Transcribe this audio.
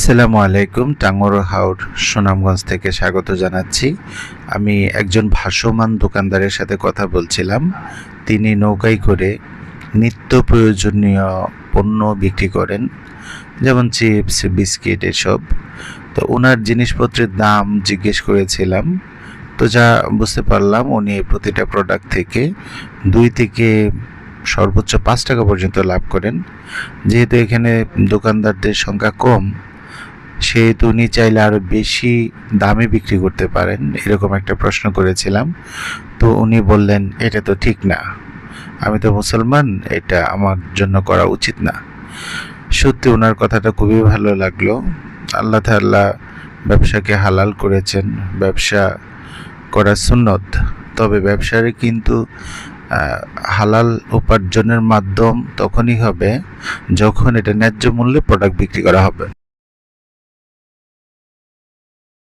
আসসালামু আলাইকুম, টাঙ্গর হাউর, সুনামগঞ্জ থেকে স্বাগত জানাচ্ছি। আমি একজন ভাসমান দোকানদারের সাথে কথা বলছিলাম। তিনি নৌকায় করে নিত্য প্রয়োজনীয় পণ্য বিক্রি করেন, যেমন চিপস, বিস্কিট এসব। তো ওনার জিনিসপত্রের দাম জিজ্ঞেস করেছিলাম। তো যা বুঝতে পারলাম, উনি প্রতিটা প্রোডাক্ট থেকে দুই থেকে সর্বোচ্চ পাঁচ টাকা পর্যন্ত লাভ করেন। যেহেতু এখানে দোকানদারদের সংখ্যা কম সেহেতু উনি চাইলে আরও বেশি দামে বিক্রি করতে পারেন, এরকম একটা প্রশ্ন করেছিলাম। তো উনি বললেন, এটা তো ঠিক না। আমি তো মুসলমান, এটা আমার জন্য করা উচিত না। সত্যি ওনার কথাটা খুবই ভালো লাগল। আল্লাহ তাল্লাহ ব্যবসাকে হালাল করেছেন, ব্যবসা করা সুন্নত। তবে ব্যবসার কিন্তু হালাল উপার্জনের মাধ্যম তখনই হবে যখন এটা ন্যায্য মূল্যে প্রোডাক্ট বিক্রি করা হবে।